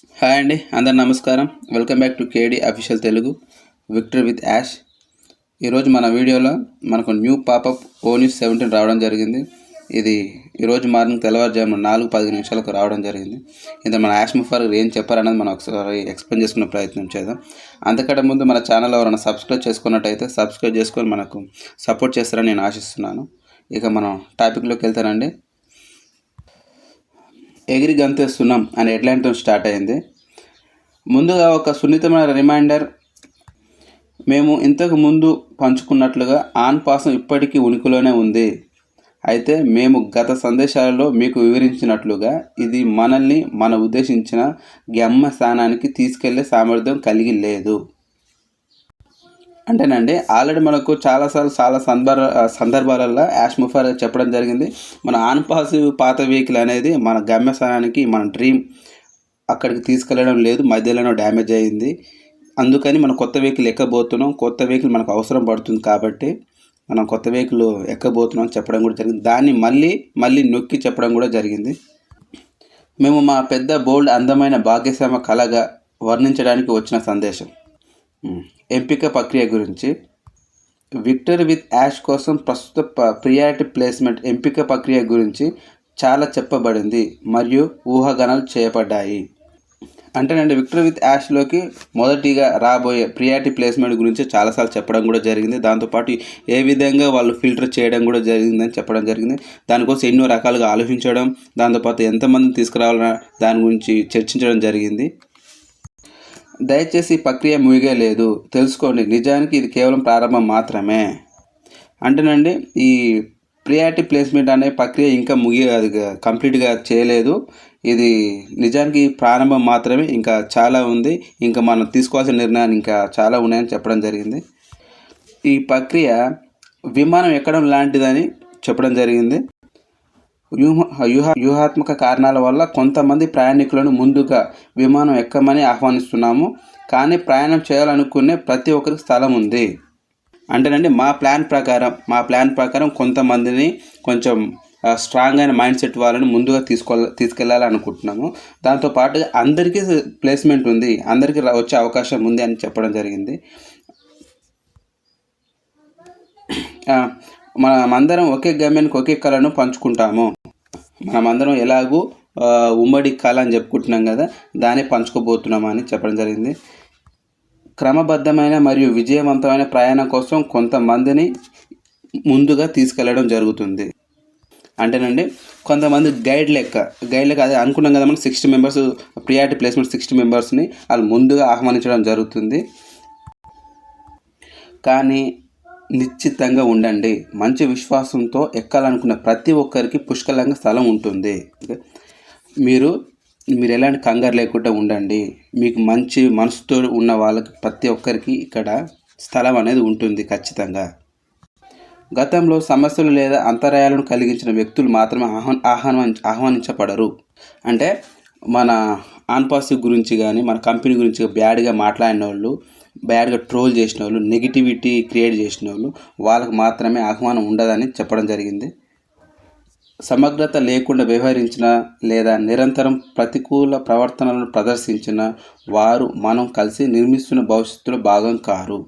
Hi అండి అందరు నమస్కారం. Welcome back to KD official Telugu. Victor with Yash. ఈరోజు మన వీడియోలో మనకు న్యూ పాపప్ ఓ న్యూస్ సెవెంటీన్ రావడం జరిగింది. ఇది ఈరోజు మార్నింగ్ తెల్లవారుజామున నాలుగు పది నిమిషాలకు రావడం జరిగింది. ఇంత మన యాష్ ముఫార్ ఏం చెప్పారన్నది మనం ఒకసారి ఎక్స్ప్లెయిన్ చేసుకునే ప్రయత్నం చేద్దాం. అంతకంటే ముందు మన ఛానల్ ఎవరైనా సబ్స్క్రైబ్ చేసుకున్నట్టయితే సబ్స్క్రైబ్ చేసుకొని మనకు సపోర్ట్ చేస్తారని నేను ఆశిస్తున్నాను. ఇక మనం టాపిక్లోకి వెళ్తానండి. ఎగిరి గంతేస్తున్నాం అనే హెడ్లైన్తో స్టార్ట్ అయింది. ముందుగా ఒక సున్నితమైన రిమైండర్. మేము ఇంతకు ముందు పంచుకున్నట్లుగా ఆన్ పాసం ఇప్పటికీ ఉనికిలోనే ఉంది. అయితే మేము గత సందేశాలలో మీకు వివరించినట్లుగా ఇది మనల్ని మన ఉద్దేశించిన గమ్య స్థానానికి తీసుకెళ్ళే సామర్థ్యం కలిగి లేదు. అంటేనండి ఆల్రెడీ మనకు చాలాసార్లు చాలా సందర్భ సందర్భాలలో యాష్ ముఫార్ చెప్పడం జరిగింది. మన ఆన్ పాసివ్ పాత వెహికల్ అనేది మన గమ్యస్థానానికి మన డ్రీమ్ అక్కడికి తీసుకెళ్ళడం లేదు మధ్యలోనే డ్యామేజ్ అయింది. అందుకని మనం కొత్త వెహికల్ ఎక్కబోతున్నాం. కొత్త వెహికల్ మనకు అవసరం పడుతుంది కాబట్టి మనం కొత్త వెహికల్ ఎక్కబోతున్నాం అని చెప్పడం కూడా జరిగింది. దాన్ని మళ్ళీ మళ్ళీ నొక్కి చెప్పడం కూడా జరిగింది. మేము మా పెద్ద బోల్డ్ అందమైన భాగ్యశ్యామ కళగా వర్ణించడానికి వచ్చిన సందేశం. ఎంపిక ప్రక్రియ గురించి. విక్టర్ విత్ యాష్ కోసం ప్రస్తుత ప- ప్రియారిటీ ప్లేస్మెంట్ ఎంపిక ప్రక్రియ గురించి చాలా చెప్పబడింది మరియు ఊహాగానాలు చేయబడ్డాయి. అంటేనండి విక్టర్ విత్ యాష్లోకి మొదటిగా రాబోయే ప్రియారిటీ ప్లేస్మెంట్ గురించి చాలాసార్లు చెప్పడం కూడా జరిగింది. దాంతోపాటు ఏ విధంగా వాళ్ళు ఫిల్టర్ చేయడం కూడా జరిగిందని చెప్పడం జరిగింది. దానికోసం ఎన్నో రకాలుగా ఆలోచించడం దాంతోపాటు ఎంతమందిని తీసుకురావాలన్న దాని గురించి చర్చించడం జరిగింది. దయచేసి ఈ ప్రక్రియ ముగియలేదు తెలుసుకోండి నిజానికి ఇది కేవలం ప్రారంభం మాత్రమే. అంటేనండి ఈ ప్రియారిటీ ప్లేస్మెంట్ అనే ప్రక్రియ ఇంకా ముగి అది కంప్లీట్గా చేయలేదు. ఇది నిజానికి ప్రారంభం మాత్రమే. ఇంకా చాలా ఉంది. ఇంకా మనం తీసుకోవాల్సిన నిర్ణయాలు ఇంకా చాలా ఉన్నాయని చెప్పడం జరిగింది. ఈ ప్రక్రియ విమానం ఎక్కడం లాంటిదని చెప్పడం జరిగింది. వ్యూహ వ్యూహ వ్యూహాత్మక కారణాల వల్ల కొంతమంది ప్రయాణికులను ముందుగా విమానం ఎక్కమని ఆహ్వానిస్తున్నాము. కానీ ప్రయాణం చేయాలనుకునే ప్రతి ఒక్కరికి స్థలం ఉంది. అంటేనండి మా ప్లాన్ ప్రకారం మా ప్లాన్ ప్రకారం కొంతమందిని కొంచెం స్ట్రాంగ్ అయిన మైండ్ సెట్ వాళ్ళని ముందుగా తీసుకో తీసుకెళ్ళాలి అనుకుంటున్నాము దాంతోపాటు అందరికీ ప్లేస్మెంట్ ఉంది. అందరికీ వచ్చే అవకాశం ఉంది అని చెప్పడం జరిగింది. మనం అందరం ఒకే గమ్యానికి ఒకే కళను పంచుకుంటాము. మనమందరం ఎలాగూ ఉమ్మడి కళ అని చెప్పుకుంటున్నాం కదా దాన్ని పంచుకోబోతున్నామని చెప్పడం జరిగింది. క్రమబద్ధమైన మరియు విజయవంతమైన ప్రయాణం కోసం కొంతమందిని ముందుగా తీసుకెళ్ళడం జరుగుతుంది. అంటేనండి కొంతమంది గైడ్ లెక్క గైడ్ లెక్క అదే అనుకున్నాం కదా మనం sixty members priority placement sixty మెంబర్స్ని వాళ్ళు ముందుగా ఆహ్వానించడం జరుగుతుంది. కానీ నిశ్చితంగా ఉండండి. మంచి విశ్వాసంతో ఎక్కాలనుకున్న ప్రతి ఒక్కరికి పుష్కలంగా స్థలం ఉంటుంది. మీరు మీరు ఎలాంటి కంగారు లేకుండా ఉండండి. మీకు మంచి మనసుతో ఉన్న వాళ్ళకి ప్రతి ఒక్కరికి ఇక్కడ స్థలం అనేది ఉంటుంది ఖచ్చితంగా. గతంలో సమస్యలు లేదా అంతరాయాలను కలిగించిన వ్యక్తులు మాత్రమే ఆహ్వా ఆహ్వాన ఆహ్వానించబడరు. అంటే మన ఆన్పాసివ్ గురించి కానీ మన కంపెనీ గురించి బ్యాడ్గా మాట్లాడిన వాళ్ళు బ్యాడ్గా ట్రోల్ చేసిన వాళ్ళు నెగిటివిటీ క్రియేట్ చేసిన వాళ్ళు వాళ్ళకు మాత్రమే ఆహ్వానం ఉండదని చెప్పడం జరిగింది. సమగ్రత లేకుండా వ్యవహరించిన లేదా నిరంతరం ప్రతికూల ప్రవర్తనలను ప్రదర్శించిన వారు మనం కలిసి నిర్మిస్తున్న భవిష్యత్తులో భాగం కారు.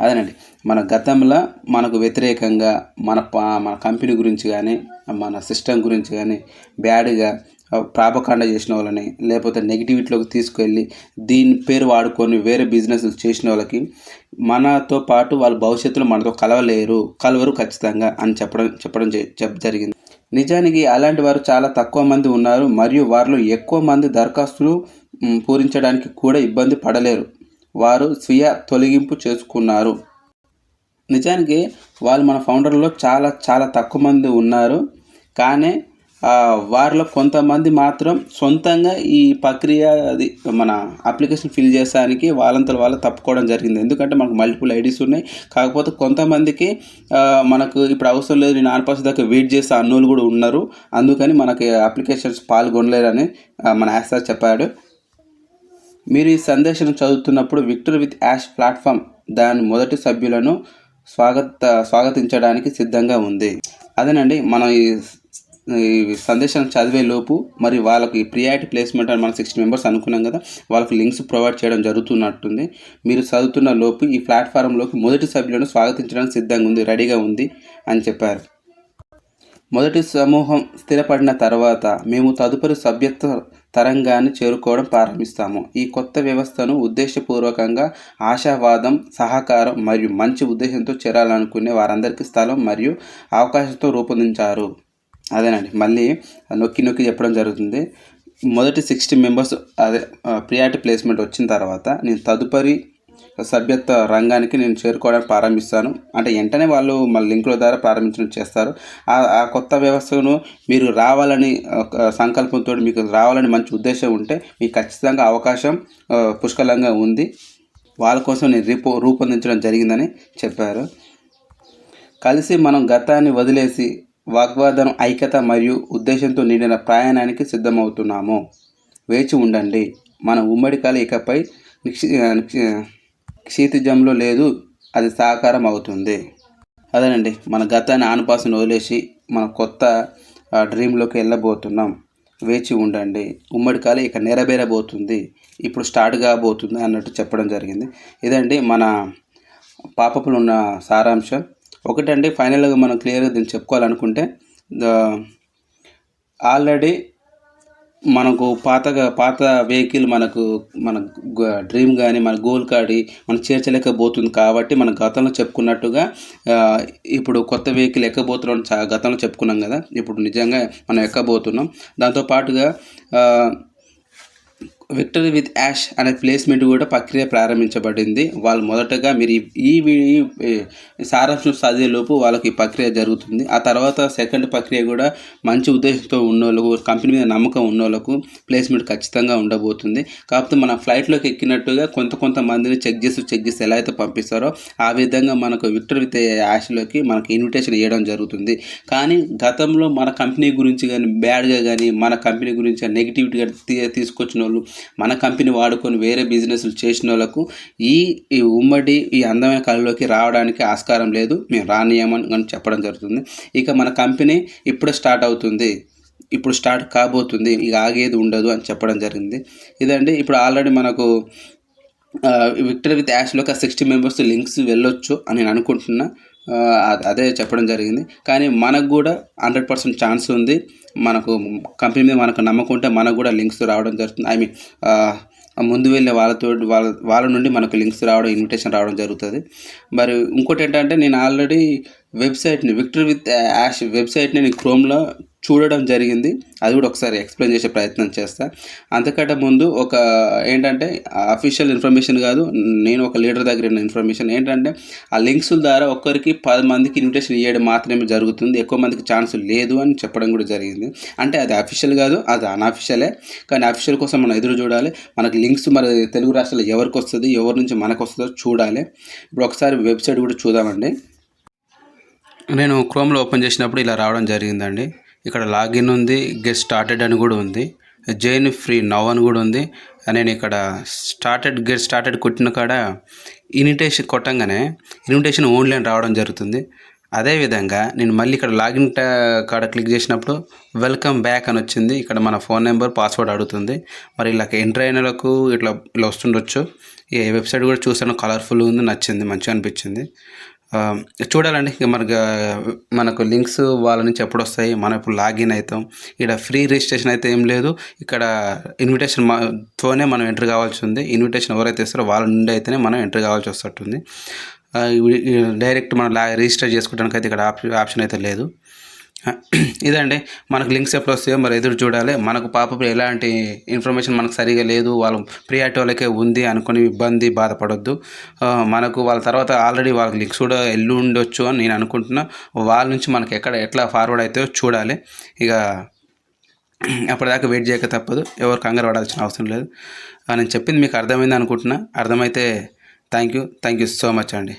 అదేనండి మన గతంలో మనకు వ్యతిరేకంగా మన మన కంపెనీ గురించి కానీ మన సిస్టమ్ గురించి కానీ బ్యాడ్గా ప్రాపకాండ చేసిన వాళ్ళని లేకపోతే నెగిటివిటీలోకి తీసుకెళ్ళి దీని పేరు వాడుకొని వేరే బిజినెస్ చేసిన వాళ్ళకి మనతో పాటు వాళ్ళ భవిష్యత్తులో మనతో కలవలేరు కలవరు ఖచ్చితంగా అని చెప్పడం చెప్పడం జ- చెప్ జరిగింది. నిజానికి అలాంటి వారు చాలా తక్కువ మంది ఉన్నారు మరియు వారిలో ఎక్కువ మంది దరఖాస్తులు పూరించడానికి కూడా ఇబ్బంది పడలేరు. వారు స్వీయ తొలగింపు చేసుకున్నారు. నిజానికి వాళ్ళు మన ఫౌండర్లో చాలా చాలా తక్కువ మంది ఉన్నారు కానీ వారిలో కొంతమంది మాత్రం సొంతంగా ఈ ప్రక్రియ అది మన అప్లికేషన్ ఫిల్ చేసానికి వాళ్ళంతా వాళ్ళు తప్పుకోవడం జరిగింది. ఎందుకంటే మనకు మల్టిపుల్ ఐడీస్ ఉన్నాయి. కాకపోతే కొంతమందికి మనకు ఇప్పుడు అవసరం లేదు నేను ఆన్పాస్ దాకా వెయిట్ చేసే అన్నోళ్ళు కూడా ఉన్నారు. అందుకని మనకి అప్లికేషన్స్ పాల్గొనలేరని మన యాస్ చెప్పాడు. మీరు ఈ సందేశం చదువుతున్నప్పుడు విక్టర్ విత్ యాష్ ప్లాట్ఫామ్ దాని మొదటి సభ్యులను స్వాగత స్వాగతించడానికి సిద్ధంగా ఉంది. అదేనండి మనం ఈ సందేశం చదివే లోపు మరి వాళ్ళకి ప్రియారిటీ ప్లేస్మెంట్ అని మనం సిక్స్టీ మెంబర్స్ అనుకున్నాం కదా వాళ్ళకి లింక్స్ ప్రొవైడ్ చేయడం జరుగుతున్నట్టుంది. మీరు చదువుతున్న లోపు ఈ ప్లాట్ఫారంలోకి మొదటి సభ్యులను స్వాగతించడానికి సిద్ధంగా ఉంది రెడీగా ఉంది అని చెప్పారు. మొదటి సమూహం స్థిరపడిన తర్వాత మేము తదుపరి సభ్యత్వ తరంగాన్ని చేరుకోవడం ప్రారంభిస్తాము. ఈ కొత్త వ్యవస్థను ఉద్దేశపూర్వకంగా ఆశావాదం సహకారం మరియు మంచి ఉద్దేశంతో చేరాలనుకునే వారందరికీ స్థలం మరియు అవకాశంతో రూపొందించారు. అదేనండి. మళ్ళీ నొక్కి నొక్కి చెప్పడం జరుగుతుంది. మొదటి సిక్స్టీ మెంబర్స్ అదే ప్రియారిటీ ప్లేస్మెంట్ వచ్చిన తర్వాత నేను తదుపరి సభ్యత్వ రంగానికి నేను చేరుకోవడానికి ప్రారంభిస్తాను. అంటే వెంటనే వాళ్ళు మన లింకుల ద్వారా ప్రారంభించడం చేస్తారు. ఆ ఆ కొత్త వ్యవస్థను మీరు రావాలని ఒక సంకల్పంతో మీకు రావాలని మంచి ఉద్దేశం ఉంటే మీకు ఖచ్చితంగా అవకాశం పుష్కలంగా ఉంది. వాళ్ళ కోసం నేను రిపో రూపొందించడం జరిగిందని చెప్పారు. కలిసి మనం గతాన్ని వదిలేసి వాగ్వాదం ఐక్యత మరియు ఉద్దేశంతో నిండిన ప్రయాణానికి సిద్ధమవుతున్నాము. వేచి ఉండండి. మన ఉమ్మడి కళ ఇకపై నిక్షి క్షితిజంలో లేదు. అది సాకారం అవుతుంది. అదేనండి. మన గతాన్ని ఆనుపాసను వదిలేసి మన కొత్త డ్రీమ్లోకి వెళ్ళబోతున్నాం. వేచి ఉండండి. ఉమ్మడి కాల ఇక నెరవేరబోతుంది. ఇప్పుడు స్టార్ట్ కాబోతుంది అన్నట్టు చెప్పడం జరిగింది. ఇదండి మన పాపపులు ఉన్న సారాంశం. ఒకటండి ఫైనల్గా మనం క్లియర్గా దీన్ని చెప్పుకోవాలనుకుంటే ఆల్రెడీ మనకు పాతగా పాత వెహికల్ మనకు మన డ్రీమ్ కానీ మన గోల్ కాడి మనం చేర్చలేకపోతుంది కాబట్టి మన గతంలో చెప్పుకున్నట్టుగా ఇప్పుడు కొత్త వెహికల్ ఎక్కబోతున్నాం గతంలో చెప్పుకున్నాం కదా ఇప్పుడు నిజంగా మనం ఎక్కబోతున్నాం. దాంతోపాటుగా విక్టరీ విత్ యాష్ అనే ప్లేస్మెంట్ కూడా ప్రక్రియ ప్రారంభించబడింది. వాళ్ళు మొదటగా మీరు ఈ- సారాంశం చదివేలోపు వాళ్ళకి ఈ ప్రక్రియ జరుగుతుంది. ఆ తర్వాత సెకండ్ ప్రక్రియ కూడా మంచి ఉద్దేశంతో ఉన్నోళ్ళకు కంపెనీ మీద నమ్మకం ఉన్నోళ్ళకు ప్లేస్మెంట్ ఖచ్చితంగా ఉండబోతుంది. కాకపోతే మన ఫ్లైట్లోకి ఎక్కినట్టుగా కొంత కొంత మందిని చెక్ చేసి చెక్ చేసి ఎలా అయితే పంపిస్తారో ఆ విధంగా మనకు విక్టర్ విత్ యాష్లోకి మనకు ఇన్విటేషన్ ఇవ్వడం జరుగుతుంది. కానీ గతంలో మన కంపెనీ గురించి కానీ బ్యాడ్గా కానీ మన కంపెనీ గురించి నెగిటివిటీగా తీసుకొచ్చిన వాళ్ళు మన కంపెనీ వాడుకొని వేరే బిజినెస్లు చేసిన వాళ్ళకు ఈ ఈ ఉమ్మడి ఈ అందమైన కళలోకి రావడానికి ఆస్కారం లేదు. మేము రానియమని అని చెప్పడం జరుగుతుంది. ఇక మన కంపెనీ ఇప్పుడే స్టార్ట్ అవుతుంది. ఇప్పుడు స్టార్ట్ కాబోతుంది. ఇక ఆగేది ఉండదు అని చెప్పడం జరిగింది. ఇదండి. ఇప్పుడు ఆల్రెడీ మనకు విక్టర్ విత్ యాష్లోకి ఆ సిక్స్టీ మెంబర్స్ లింక్స్ వెళ్ళొచ్చు అని నేను అనుకుంటున్నా. అదే చెప్పడం జరిగింది. కానీ మనకు కూడా హండ్రెడ్ పర్సెంట్ ఛాన్స్ ఉంది. మనకు కంపెనీ మీద మనకు నమ్మకం ఉంటే మనకు కూడా లింక్స్ రావడం జరుగుతుంది. ఐ మీన్ ముందు వెళ్ళే వాళ్ళతో వాళ్ళ వాళ్ళ నుండి మనకు లింక్స్ రావడం ఇన్విటేషన్ రావడం జరుగుతుంది. మరి ఇంకోటి ఏంటంటే నేను ఆల్రెడీ వెబ్సైట్ని విక్టర్ విత్ యాష్ వెబ్సైట్ని నేను క్రోమ్లో చూడడం జరిగింది. అది కూడా ఒకసారి ఎక్స్ప్లెయిన్ చేసే ప్రయత్నం చేస్తా. అంతకంటే ముందు ఒక ఏంటంటే అఫీషియల్ ఇన్ఫర్మేషన్ కాదు నేను ఒక లీడర్ దగ్గర ఉన్న ఇన్ఫర్మేషన్ ఏంటంటే ఆ లింక్స్ ద్వారా ఒక్కరికి పది మందికి ఇన్విటేషన్ ఇవ్వడం మాత్రమే జరుగుతుంది. ఎక్కువ మందికి ఛాన్స్ లేదు అని చెప్పడం కూడా జరిగింది. అంటే అది అఫీషియల్ కాదు అది అన్అఫీషియలే కానీ అఫీషియల్ కోసం మనం ఎదురు చూడాలి. మనకి లింక్స్ మరి తెలుగు రాష్ట్రాల్లో ఎవరికి వస్తుంది ఎవరి నుంచి మనకు వస్తుందో చూడాలి. ఇప్పుడు ఒకసారి వెబ్సైట్ కూడా చూద్దామండి. నేను క్రోమ్లో ఓపెన్ చేసినప్పుడు ఇలా రావడం జరిగిందండి. ఇక్కడ లాగిన్ ఉంది గెట్ స్టార్టెడ్ అని కూడా ఉంది జైన్ ఫ్రీ నవ్ అని కూడా ఉంది. నేను ఇక్కడ స్టార్టెడ్ గెట్ స్టార్టెడ్ కొట్టిన కాడ ఇన్విటేషన్ కొట్టంగానే ఇన్విటేషన్ ఓన్లీ అని రావడం జరుగుతుంది. అదేవిధంగా నేను మళ్ళీ ఇక్కడ లాగిన్ కాడ క్లిక్ చేసినప్పుడు వెల్కమ్ బ్యాక్ అని వచ్చింది. ఇక్కడ మన ఫోన్ నెంబర్ పాస్వర్డ్ అడుగుతుంది. మరి ఇలా ఎంటర్ అయినలకు ఇట్లా ఇలా వస్తుండొచ్చు. ఈ వెబ్సైట్ కూడా చూసాను కలర్ఫుల్ ఉంది నచ్చింది మంచిగా అనిపించింది. చూడాలండి ఇక మనకు మనకు లింక్స్ వాళ్ళ నుంచి ఎప్పుడు వస్తాయి మనం ఇప్పుడు లాగిన్ అవుతాం ఇక్కడ ఫ్రీ రిజిస్ట్రేషన్ అయితే ఏం లేదు. ఇక్కడ ఇన్విటేషన్ తోనే మనం ఎంటర్ కావాల్సి ఉంది. ఇన్విటేషన్ ఎవరైతే ఇస్తారో వాళ్ళ నుండి అయితేనే మనం ఎంటర్ కావాల్సి వస్తుంటుంది డైరెక్ట్ మనం లా రిజిస్టర్ చేసుకోవడానికి అయితే ఇక్కడ ఆప్షన్ అయితే లేదు. ఇదండి. మనకు లింక్స్ ఎప్పుడు వస్తాయో మరి ఎదురు చూడాలి. మనకు పాప ఎలాంటి ఇన్ఫర్మేషన్ మనకు సరిగా లేదు. వాళ్ళు ప్రియారిటీ వాళ్ళకే ఉంది అనుకుని ఇబ్బంది బాధపడొద్దు. మనకు వాళ్ళ తర్వాత ఆల్రెడీ వాళ్ళకి లింక్స్ కూడా ఎల్లు ఉండొచ్చు అని నేను అనుకుంటున్నా. వాళ్ళ నుంచి మనకు ఎక్కడ ఎట్లా ఫార్వర్డ్ అవుతాయో చూడాలి. ఇక అప్పటిదాకా వెయిట్ చేయక తప్పదు. ఎవరు కంగారు పడాల్సిన అవసరం లేదు. నేను చెప్పింది మీకు అర్థమైంది అనుకుంటున్నా. అర్థమైతే thank you thank you so much అండి.